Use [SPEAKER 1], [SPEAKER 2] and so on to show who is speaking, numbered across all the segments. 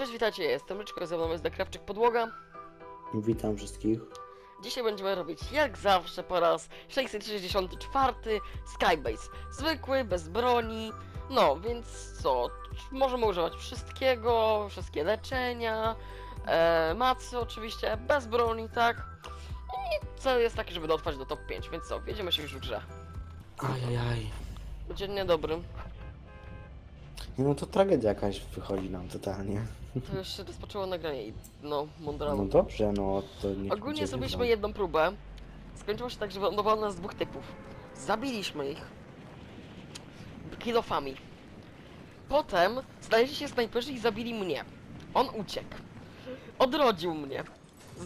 [SPEAKER 1] Cześć, witajcie, jestem Ryczko, ze mną jest Dekrawczyk Podłoga.
[SPEAKER 2] Witam wszystkich.
[SPEAKER 1] Dzisiaj będziemy robić jak zawsze po raz 664 Skybase. Zwykły, bez broni. No, więc co? Możemy używać wszystkiego, wszystkie leczenia, e, macy oczywiście, bez broni, tak? I cel jest taki, żeby dotrwać do top 5, więc co? Wiedziemy się już w grze.
[SPEAKER 2] Ajajaj.
[SPEAKER 1] Dzień niedobry.
[SPEAKER 2] No to tragedia jakaś wychodzi nam totalnie.
[SPEAKER 1] To już się rozpoczęło nagranie i no.
[SPEAKER 2] No dobrze, no to nie
[SPEAKER 1] Ogólnie zrobiliśmy jedną próbę. Skończyło się tak, że wylądowało nas dwóch typów. Zabiliśmy ich. Kilofami. Potem znaleźli się snajperzy i zabili mnie. On uciekł. Odrodził mnie.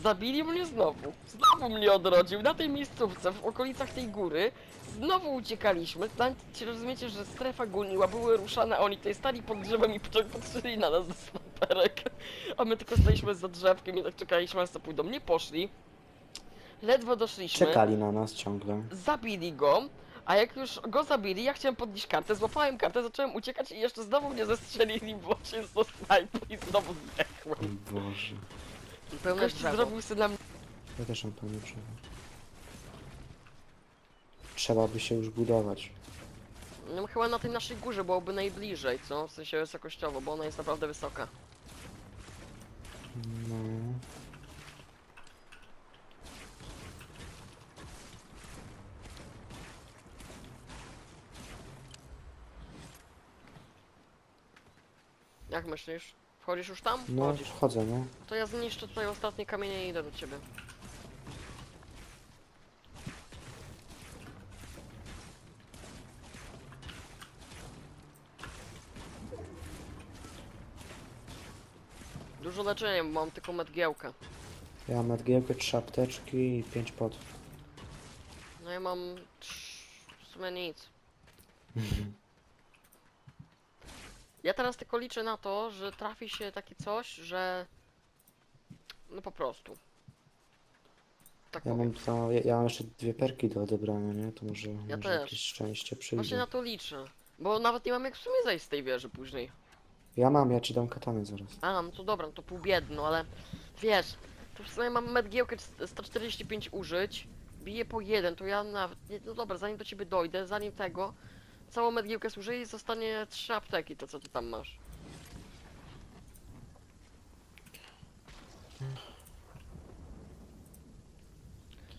[SPEAKER 1] Zabili mnie znowu. Znowu mnie odrodził na tej miejscówce, w okolicach tej góry. Znowu uciekaliśmy. Znaczy, rozumiecie, że strefa goniła, były ruszane, a oni tutaj stali pod drzewem i patrzyli na nas ze snajperek. A my tylko staliśmy za drzewkiem i tak czekaliśmy, aż to pójdą. Nie poszli. Ledwo doszliśmy.
[SPEAKER 2] Czekali na nas ciągle.
[SPEAKER 1] Zabili go. A jak już go zabili, ja chciałem podnieść kartę, złapałem kartę, zacząłem uciekać i jeszcze znowu mnie zestrzelili, bo się snajper i znowu zdechłem.
[SPEAKER 2] Boże.
[SPEAKER 1] Gość zrobił sobie na mnie.
[SPEAKER 2] Ja też mam pełne drzewo. Trzeba by się już budować.
[SPEAKER 1] No, chyba na tej naszej górze byłoby najbliżej, co? W sensie wysokościowo, bo ona jest naprawdę wysoka.
[SPEAKER 2] No.
[SPEAKER 1] Jak myślisz? Wchodzisz już tam?
[SPEAKER 2] No,
[SPEAKER 1] Wchodzisz.
[SPEAKER 2] wchodzę, no.
[SPEAKER 1] To ja zniszczę tutaj ostatnie kamienie i idę do ciebie. Dużo leczenia, bo mam tylko medgiełkę.
[SPEAKER 2] Ja mam nadgiełkę, trzy apteczki i pięć pot.
[SPEAKER 1] No ja mam trz- w sumie nic. Ja teraz tylko liczę na to, że trafi się takie coś, że... No po prostu. Tak
[SPEAKER 2] Ja
[SPEAKER 1] powiem.
[SPEAKER 2] mam ja, ja mam jeszcze dwie perki do odebrania, nie? To może,
[SPEAKER 1] Ja
[SPEAKER 2] może
[SPEAKER 1] też.
[SPEAKER 2] jakieś szczęście
[SPEAKER 1] Właśnie
[SPEAKER 2] przyjdzie.
[SPEAKER 1] na to liczę. Bo nawet nie mam jak w sumie zejść z tej wieży później.
[SPEAKER 2] Ja mam, ja ci dam katanę zaraz.
[SPEAKER 1] A, no to dobra, no to pół biedno, ale wiesz, to w sumie mam medgiełkę 145 użyć, biję po jeden, to ja nawet, nie, no dobra, zanim do ciebie dojdę, zanim tego, całą medgiełkę zużyję i zostanie trzy apteki, to co ty tam masz.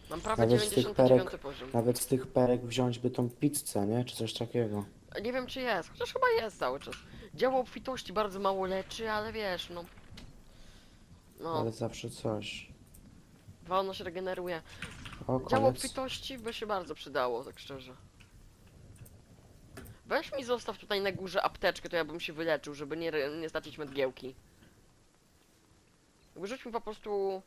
[SPEAKER 1] Mam prawie
[SPEAKER 2] Nawet z tych
[SPEAKER 1] 99
[SPEAKER 2] perek-
[SPEAKER 1] poziom.
[SPEAKER 2] Nawet z tych perek wziąć by tą pizzę, nie? Czy coś takiego.
[SPEAKER 1] Nie wiem czy jest, chociaż chyba jest cały czas. Działo obfitości bardzo mało leczy, ale wiesz, no. No,
[SPEAKER 2] Ale zawsze coś.
[SPEAKER 1] wolno się regeneruje.
[SPEAKER 2] O,
[SPEAKER 1] Działo
[SPEAKER 2] koniec.
[SPEAKER 1] obfitości by się bardzo przydało, tak szczerze. Weź mi zostaw tutaj na górze apteczkę, to ja bym się wyleczył, żeby nie, nie stracić medgiełki. Wyrzuć mi po prostu,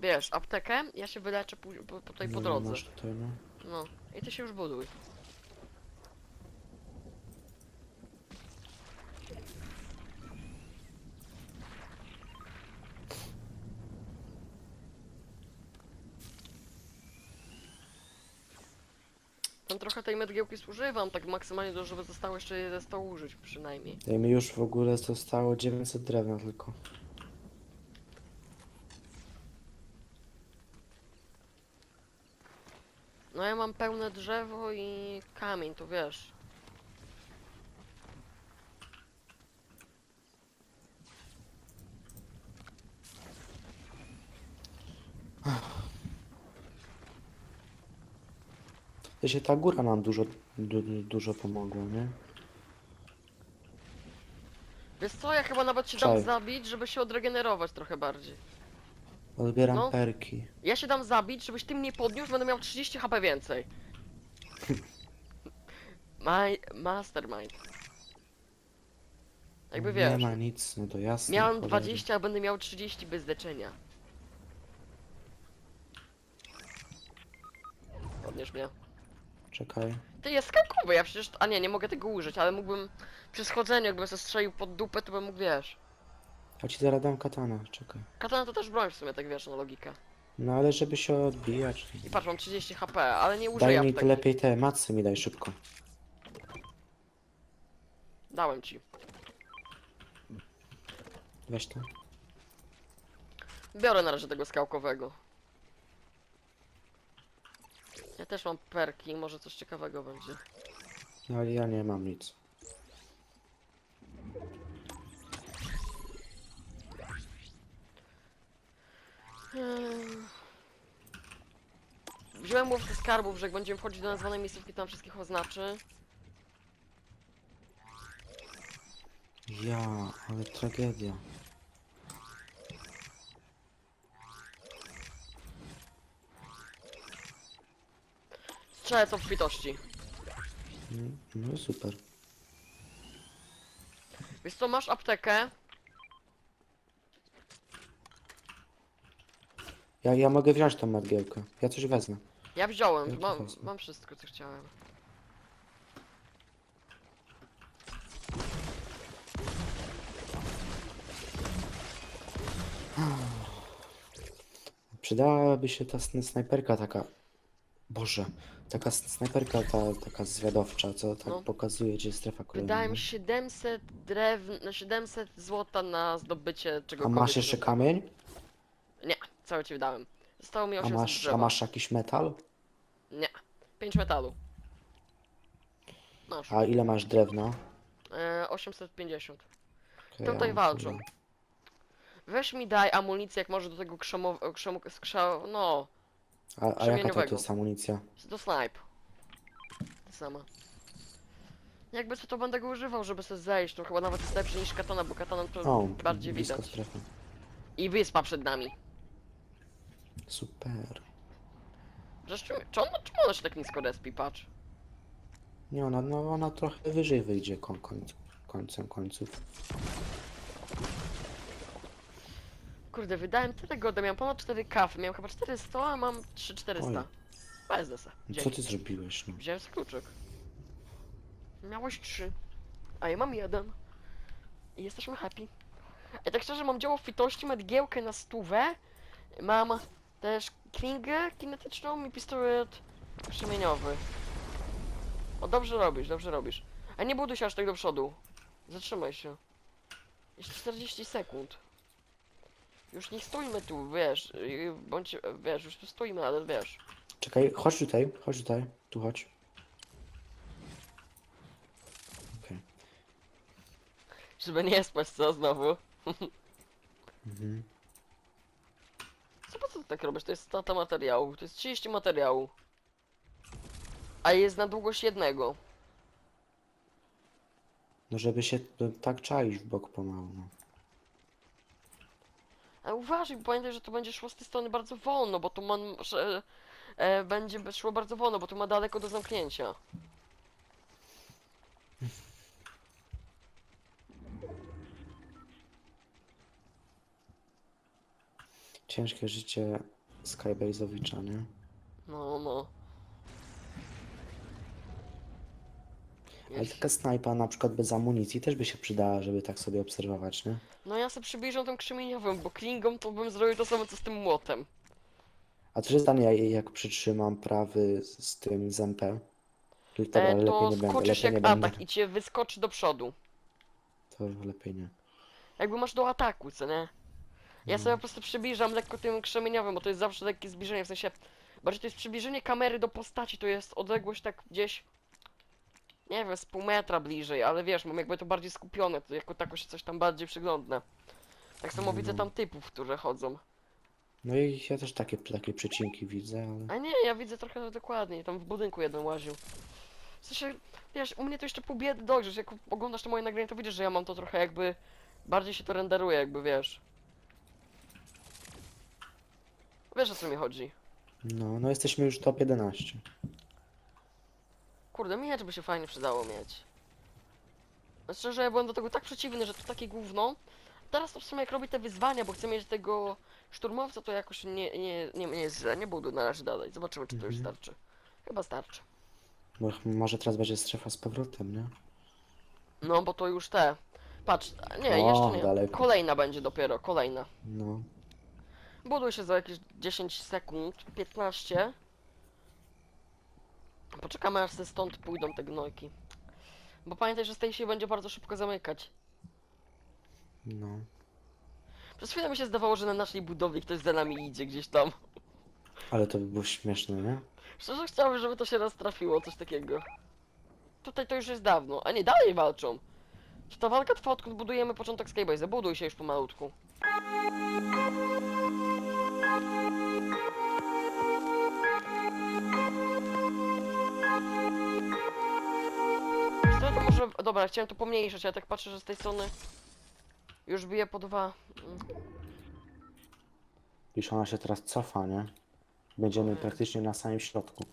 [SPEAKER 1] wiesz, aptekę, ja się wyleczę później, po, po, tutaj po
[SPEAKER 2] No,
[SPEAKER 1] drodze.
[SPEAKER 2] No.
[SPEAKER 1] No, i ty się już buduj. Tam trochę tej medgiełki zużywam, tak maksymalnie dużo, żeby zostało jeszcze jeden sto użyć przynajmniej.
[SPEAKER 2] Tutaj mi już w ogóle zostało 900 drewna tylko.
[SPEAKER 1] No ja mam pełne drzewo i kamień, to wiesz.
[SPEAKER 2] To się ta góra nam dużo, du, du, dużo pomogła, nie?
[SPEAKER 1] Wiesz co, ja chyba nawet się dam
[SPEAKER 2] Czaj.
[SPEAKER 1] zabić, żeby się odregenerować trochę bardziej.
[SPEAKER 2] Odbieram
[SPEAKER 1] No.
[SPEAKER 2] perki.
[SPEAKER 1] Ja się dam zabić, żebyś ty mnie podniósł, będę miał 30 HP więcej. My, mastermind. Jakby wiesz,
[SPEAKER 2] Nie ma nic, no to jasne.
[SPEAKER 1] miałem
[SPEAKER 2] cholera.
[SPEAKER 1] 20, a będę miał 30 bez leczenia. Podniesz mnie.
[SPEAKER 2] Czekaj.
[SPEAKER 1] Ty jest skakowy, ja przecież... A nie, nie mogę tego użyć, ale mógłbym... Przy schodzeniu, jakbym se strzelił pod dupę, to bym mógł, wiesz...
[SPEAKER 2] Ja ci zaraz dam katanę, czekaj.
[SPEAKER 1] Katana to też broń w sumie, tak wiesz, na logikę.
[SPEAKER 2] No ale żeby się odbijać.
[SPEAKER 1] I patrz, mam 30 HP, ale nie użyję
[SPEAKER 2] Daj mi to
[SPEAKER 1] apteki.
[SPEAKER 2] lepiej te macy mi daj szybko.
[SPEAKER 1] Dałem ci.
[SPEAKER 2] Weź to.
[SPEAKER 1] Biorę na razie tego skałkowego. Ja też mam perki, może coś ciekawego będzie.
[SPEAKER 2] No, ale ja nie mam nic.
[SPEAKER 1] Hmm. Wziąłem łowcę skarbów, że jak będziemy wchodzić do nazwanej miejscówki, tam wszystkich oznaczy.
[SPEAKER 2] Ja, ale tragedia.
[SPEAKER 1] Strzelec obfitości.
[SPEAKER 2] Mm, No super.
[SPEAKER 1] Wiesz co, masz aptekę?
[SPEAKER 2] Ja, ja mogę wziąć tą madgiełkę. Ja coś wezmę.
[SPEAKER 1] Ja wziąłem,
[SPEAKER 2] to
[SPEAKER 1] mam, mam wszystko co chciałem.
[SPEAKER 2] Przydałaby się ta sn- snajperka taka. Boże, taka snajperka ta, taka zwiadowcza, co tak
[SPEAKER 1] No.
[SPEAKER 2] pokazuje, gdzie jest strefa kolejna.
[SPEAKER 1] Wydałem 700 drewna, 700 złota na zdobycie
[SPEAKER 2] A
[SPEAKER 1] czegokolwiek.
[SPEAKER 2] masz jeszcze kamień?
[SPEAKER 1] Nie, cały ci wydałem. Zostało mi
[SPEAKER 2] A
[SPEAKER 1] 800
[SPEAKER 2] masz,
[SPEAKER 1] drzewa.
[SPEAKER 2] a masz jakiś metal?
[SPEAKER 1] Nie, 5 metalu. Masz.
[SPEAKER 2] A ile masz drewna?
[SPEAKER 1] E, 850.
[SPEAKER 2] Okej,
[SPEAKER 1] Tutaj walczą. Weź mi daj amunicję, jak może do tego krzemow... krzemu... skrza... no,
[SPEAKER 2] A, a jaka to, to jest amunicja?
[SPEAKER 1] do snipe. Ta sama. Jakby co to będę go używał, żeby sobie zejść, to chyba nawet jest lepszy niż katana, bo katana to
[SPEAKER 2] O,
[SPEAKER 1] bardziej widać.
[SPEAKER 2] strefy.
[SPEAKER 1] I wyspa przed nami.
[SPEAKER 2] Super.
[SPEAKER 1] Zresztą, czy ona, czemu ona się tak nisko respi, patrz?
[SPEAKER 2] Nie, ona, no, ona trochę wyżej wyjdzie koń, koń, końcem końców.
[SPEAKER 1] Kurde, wydałem tyle goda, miałem ponad 4 kafy, miałem chyba 400, a mam 3400.
[SPEAKER 2] Oj.
[SPEAKER 1] Bez se.
[SPEAKER 2] Co ty zrobiłeś? No?
[SPEAKER 1] Wziąłem sobie kluczyk. Miałeś 3, a ja mam jeden. I jesteśmy happy. I tak szczerze, mam dzieło fitości, medgiełkę na stówę. Mam też klingę kinetyczną i pistolet krzemieniowy. O, dobrze robisz, dobrze robisz. A nie buduj się aż tak do przodu. Zatrzymaj się. Jeszcze 40 sekund. Już nie stójmy tu, wiesz, yy, bądź, wiesz, już tu stoimy, ale wiesz.
[SPEAKER 2] Czekaj, chodź tutaj, chodź tutaj, tu chodź. Okej.
[SPEAKER 1] Żeby nie spać co znowu.
[SPEAKER 2] Mhm.
[SPEAKER 1] Co po co ty tak robisz? To jest strata materiału. To jest 30 materiału. A jest na długość jednego.
[SPEAKER 2] No żeby się no, tak czaić w bok pomału, no.
[SPEAKER 1] A uważaj, bo pamiętaj, że to będzie szło z tej strony bardzo wolno, bo tu ma... Że, e, będzie szło bardzo wolno, bo tu ma daleko do zamknięcia.
[SPEAKER 2] Ciężkie życie Skybase'owicza, nie?
[SPEAKER 1] No, no.
[SPEAKER 2] Ale taka snajpa na przykład bez amunicji też by się przydała, żeby tak sobie obserwować, nie?
[SPEAKER 1] No ja sobie przybliżam tym krzemieniowym, bo klingą to bym zrobił to samo co z tym młotem.
[SPEAKER 2] A co się stanie, jak- jak przytrzymam prawy z, z tym z MP? Dobra,
[SPEAKER 1] E,
[SPEAKER 2] lepiej
[SPEAKER 1] to
[SPEAKER 2] nie będę,
[SPEAKER 1] skoczysz
[SPEAKER 2] lepiej nie
[SPEAKER 1] jak
[SPEAKER 2] będę.
[SPEAKER 1] atak i cię wyskoczy do przodu.
[SPEAKER 2] To lepiej nie.
[SPEAKER 1] Jakby masz do ataku, co nie? Ja
[SPEAKER 2] No.
[SPEAKER 1] sobie po prostu przybliżam lekko tym krzemieniowym, bo to jest zawsze lekkie zbliżenie, w sensie... Bardziej to jest przybliżenie kamery do postaci, to jest odległość tak gdzieś... Nie wiem, z pół metra bliżej, ale wiesz, mam jakby to bardziej skupione, to jako tako się coś tam bardziej przyglądnę. Tak samo widzę
[SPEAKER 2] no.
[SPEAKER 1] tam typów, którzy chodzą.
[SPEAKER 2] No i ja też takie, takie przecinki widzę, ale...
[SPEAKER 1] A nie, ja widzę trochę dokładniej, tam w budynku jeden łaził. W sensie, wiesz, u mnie to jeszcze pół biedy dojrzeć, jak oglądasz to moje nagranie, to widzisz, że ja mam to trochę jakby... Bardziej się to renderuje, jakby wiesz. Wiesz o co mi chodzi.
[SPEAKER 2] No, no jesteśmy już top 11.
[SPEAKER 1] Kurde, miecz by się fajnie przydało mieć. No Szczerze, ja byłem do tego tak przeciwny, że to takie gówno. Teraz to w sumie jak robię te wyzwania, bo chcę mieć tego szturmowca, to jakoś nie, nie, nie, nie, nie, nie budu na razie dalej. Zobaczymy, czy to już
[SPEAKER 2] Mhm.
[SPEAKER 1] starczy. Chyba starczy.
[SPEAKER 2] Bo ch- może teraz będzie strefa z powrotem, nie?
[SPEAKER 1] No, bo to już te... Patrz, nie,
[SPEAKER 2] O,
[SPEAKER 1] jeszcze nie.
[SPEAKER 2] daleko.
[SPEAKER 1] Kolejna będzie dopiero, kolejna.
[SPEAKER 2] No.
[SPEAKER 1] Buduj się za jakieś 10 sekund, 15. Poczekamy aż se stąd pójdą te gnojki. Bo pamiętaj, że z tej się będzie bardzo szybko zamykać.
[SPEAKER 2] No.
[SPEAKER 1] Przez chwilę mi się zdawało, że na naszej budowie ktoś za nami idzie gdzieś tam.
[SPEAKER 2] Ale to by było śmieszne, nie?
[SPEAKER 1] Szczerze chciałbym, żeby to się raz trafiło, coś takiego. Tutaj to już jest dawno, a nie, dalej walczą. Czy ta walka trwa odkąd budujemy początek Skybase? Buduj się już pomalutku. To może... Dobra, chciałem to pomniejszyć, ale tak patrzę, że z tej strony już bije po dwa. Mm.
[SPEAKER 2] Wiesz, ona się teraz cofa, nie? Będziemy praktycznie na samym środku.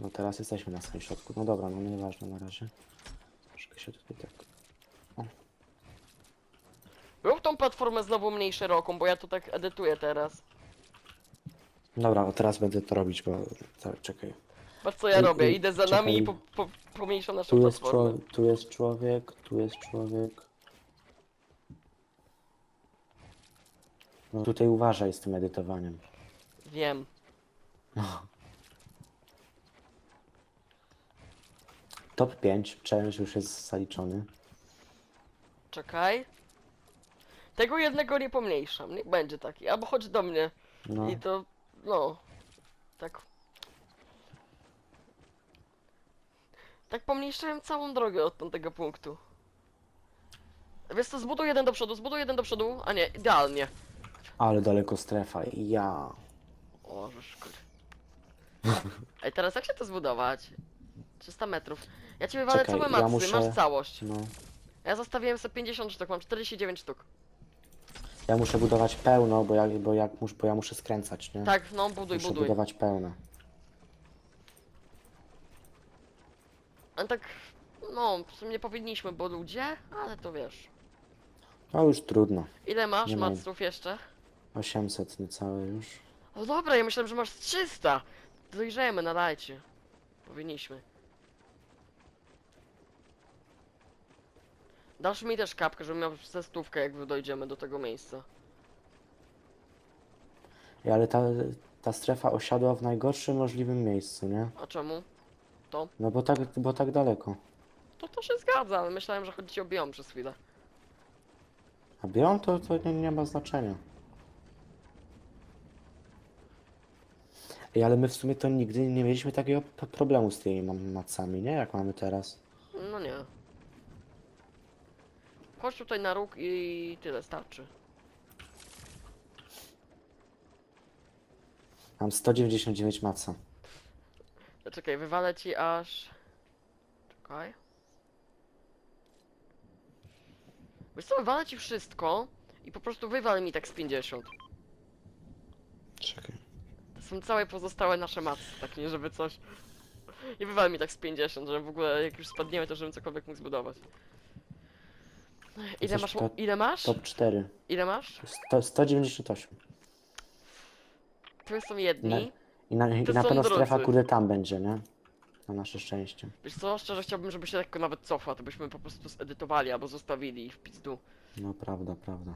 [SPEAKER 2] No teraz jesteśmy na samym środku. No dobra, no nieważne na razie. Troszkę się tutaj tak...
[SPEAKER 1] Rób tą platformę znowu mniej szeroką, bo ja to tak edytuję teraz.
[SPEAKER 2] Dobra, o teraz będę to robić, bo... Czekaj.
[SPEAKER 1] Patrz co ja
[SPEAKER 2] Ej,
[SPEAKER 1] robię,
[SPEAKER 2] ej,
[SPEAKER 1] idę za
[SPEAKER 2] czekaj.
[SPEAKER 1] nami i po, po, pomniejszę naszą
[SPEAKER 2] Tu jest,
[SPEAKER 1] platformę.
[SPEAKER 2] człowiek, tu jest człowiek, tu jest człowiek. No tutaj uważaj z tym edytowaniem.
[SPEAKER 1] Wiem.
[SPEAKER 2] Top 5, challenge już jest zaliczony.
[SPEAKER 1] Czekaj. Tego jednego nie pomniejszam, niech będzie taki. Albo chodź do mnie
[SPEAKER 2] No,
[SPEAKER 1] i to, no, tak. Tak pomniejszyłem całą drogę od tamtego punktu. Wiesz co, zbuduj jeden do przodu, zbuduj jeden do przodu, a nie, idealnie.
[SPEAKER 2] ale daleko strefa. Ja.
[SPEAKER 1] O, że szkoda. Ej, teraz jak się to zbudować? 300 metrów. Ja ci wywalę
[SPEAKER 2] Czekaj,
[SPEAKER 1] całe
[SPEAKER 2] ja
[SPEAKER 1] macy,
[SPEAKER 2] muszę-
[SPEAKER 1] masz całość.
[SPEAKER 2] No.
[SPEAKER 1] Ja zostawiłem sobie 50 sztuk, mam 49 sztuk.
[SPEAKER 2] Ja muszę budować pełno, bo ja, bo jak mus, bo ja muszę skręcać, nie?
[SPEAKER 1] Tak, no buduj,
[SPEAKER 2] muszę
[SPEAKER 1] buduj.
[SPEAKER 2] budować pełno.
[SPEAKER 1] Ale tak, no, w sumie nie powinniśmy, bo ludzie, ale to wiesz.
[SPEAKER 2] No już trudno.
[SPEAKER 1] Ile masz
[SPEAKER 2] Nie
[SPEAKER 1] maców jeszcze?
[SPEAKER 2] 800 niecałe już.
[SPEAKER 1] No dobra, ja myślałem, że masz 300. Dojrzejemy na lajcie. Powinniśmy. Dasz mi też kapkę, żebym miał ze stówkę, jak dojdziemy do tego miejsca.
[SPEAKER 2] Ej, ale ta, ta strefa osiadła w najgorszym możliwym miejscu, nie?
[SPEAKER 1] A czemu?
[SPEAKER 2] No bo tak, bo tak daleko.
[SPEAKER 1] To to się zgadza, ale myślałem, że chodzi ci o biom przez chwilę.
[SPEAKER 2] A biom to, to nie, nie ma znaczenia. Ej, ale my w sumie to nigdy nie mieliśmy takiego p- problemu z tymi ma- macami, nie? Jak mamy teraz.
[SPEAKER 1] No nie. Chodź tutaj na róg i tyle starczy.
[SPEAKER 2] Mam 199 maca.
[SPEAKER 1] Czekaj, wywalę ci aż... Czekaj. Wiesz co, wywalę ci wszystko i po prostu wywal mi tak z 50.
[SPEAKER 2] Czekaj.
[SPEAKER 1] To są całe pozostałe nasze macy, tak nie żeby coś... I wywal mi tak z 50, żeby w ogóle jak już spadniemy, to żebym cokolwiek mógł zbudować. Ile
[SPEAKER 2] Coś
[SPEAKER 1] masz?
[SPEAKER 2] to-
[SPEAKER 1] Ile masz?
[SPEAKER 2] Top 4.
[SPEAKER 1] Ile masz?
[SPEAKER 2] 100, 198.
[SPEAKER 1] Tu są jedni.
[SPEAKER 2] I na, i
[SPEAKER 1] To
[SPEAKER 2] na
[SPEAKER 1] są
[SPEAKER 2] pewno strefa, kurde, tam będzie, nie? Na nasze szczęście.
[SPEAKER 1] Wiesz co, szczerze chciałbym, żeby się lekko nawet cofła, to byśmy po prostu zedytowali albo zostawili ich w pizdu.
[SPEAKER 2] No prawda, prawda.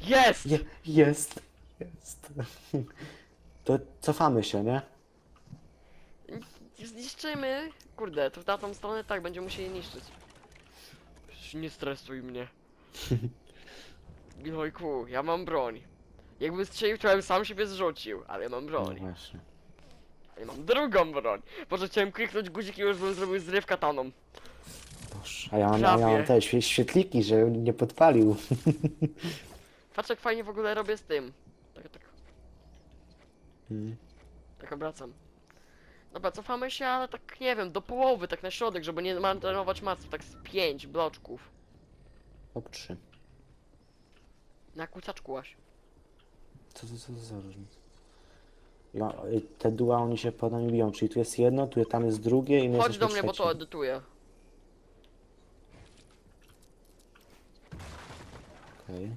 [SPEAKER 1] Jest!
[SPEAKER 2] Je, jest! Jest. To cofamy się, nie?
[SPEAKER 1] Zniszczymy. Kurde, to w na tą stronę tak, będziemy musieli niszczyć. Nie stresuj mnie. Jojku, ja mam broń. Jakbym strzelił, to bym sam siebie zrzucił, ale ja mam
[SPEAKER 2] No
[SPEAKER 1] broń.
[SPEAKER 2] właśnie.
[SPEAKER 1] Ja mam drugą broń. Może chciałem kliknąć guzik i już bym zrobił zryw kataną.
[SPEAKER 2] Boże. A ja mam, ja mam te świe- świetliki, żeby nie podpalił.
[SPEAKER 1] Patrz jak fajnie w ogóle robię z tym. Tak, tak,
[SPEAKER 2] Mm.
[SPEAKER 1] tak obracam. Dobra, cofamy się, ale tak nie wiem, do połowy, tak na środek, żeby nie marnować maców, tak z pięć bloczków.
[SPEAKER 2] Top 3.
[SPEAKER 1] Na kucaczku łaś.
[SPEAKER 2] Co to, co to za różnica? Ja, y, te dua oni się pod nami biją, czyli tu jest jedno, tu tam jest drugie i my
[SPEAKER 1] Chodź
[SPEAKER 2] jesteśmy
[SPEAKER 1] do mnie, bo to
[SPEAKER 2] trzeci.
[SPEAKER 1] edytuję.
[SPEAKER 2] Okej.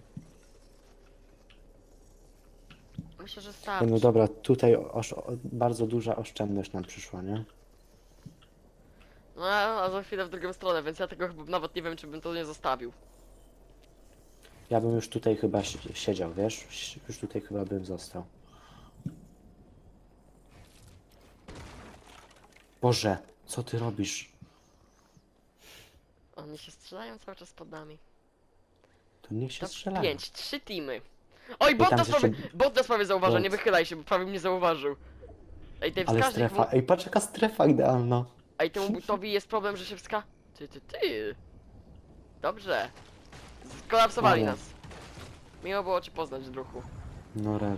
[SPEAKER 1] Myślę, że starczy.
[SPEAKER 2] No dobra, tutaj osz, o, bardzo duża oszczędność nam przyszła, nie?
[SPEAKER 1] No, a za chwilę w drugą stronę, więc ja tego chyba nawet nie wiem, czy bym to nie zostawił.
[SPEAKER 2] Ja bym już tutaj chyba si- siedział, wiesz? Już tutaj chyba bym został. Boże, co ty robisz?
[SPEAKER 1] Oni się strzelają cały czas pod nami.
[SPEAKER 2] To niech się strzelają.
[SPEAKER 1] pięć, trzy teamy. Oj, bot nas prawie, bot nas prawie zauważa, nie wychylaj się, bo prawie mnie zauważył. Ej, tej
[SPEAKER 2] Ale
[SPEAKER 1] wskaźnik mu...
[SPEAKER 2] strefa, ej patrz jaka strefa idealna.
[SPEAKER 1] Ej, temu butowi jest problem, że się wska... Ty, ty, ty. Dobrze. Skolapsowali
[SPEAKER 2] Ale.
[SPEAKER 1] nas. Miło było cię poznać, druhu.
[SPEAKER 2] No rer.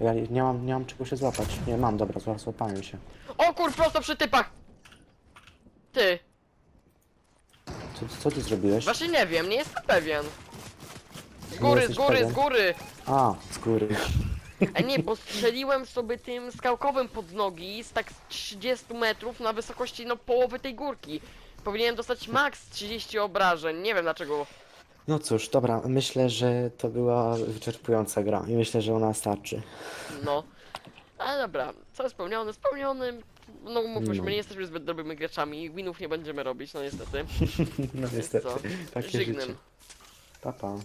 [SPEAKER 2] Ja nie nie mam, nie mam czego się złapać. Nie mam, dobra, zła- złapałem się.
[SPEAKER 1] O kur, prosto przy typach! Ty,
[SPEAKER 2] Co, co ty zrobiłeś?
[SPEAKER 1] właśnie nie wiem, nie jestem pewien. Z góry, z
[SPEAKER 2] jesteś
[SPEAKER 1] góry, z
[SPEAKER 2] pewien?
[SPEAKER 1] góry!
[SPEAKER 2] A, z góry.
[SPEAKER 1] Ej nie, bo strzeliłem sobie tym skałkowym pod nogi z tak 30 metrów na wysokości no połowy tej górki. Powinienem dostać max 30 obrażeń, nie wiem dlaczego.
[SPEAKER 2] No cóż, dobra, myślę, że to była wyczerpująca gra i myślę, że ona starczy.
[SPEAKER 1] No. Ale dobra, co spełnione, spełniony. No umówmy się,
[SPEAKER 2] No.
[SPEAKER 1] my nie jesteśmy zbyt dobrymi graczami, winów nie będziemy robić, no niestety.
[SPEAKER 2] No niestety, takie
[SPEAKER 1] Żygnem.
[SPEAKER 2] życie. Pa, pa.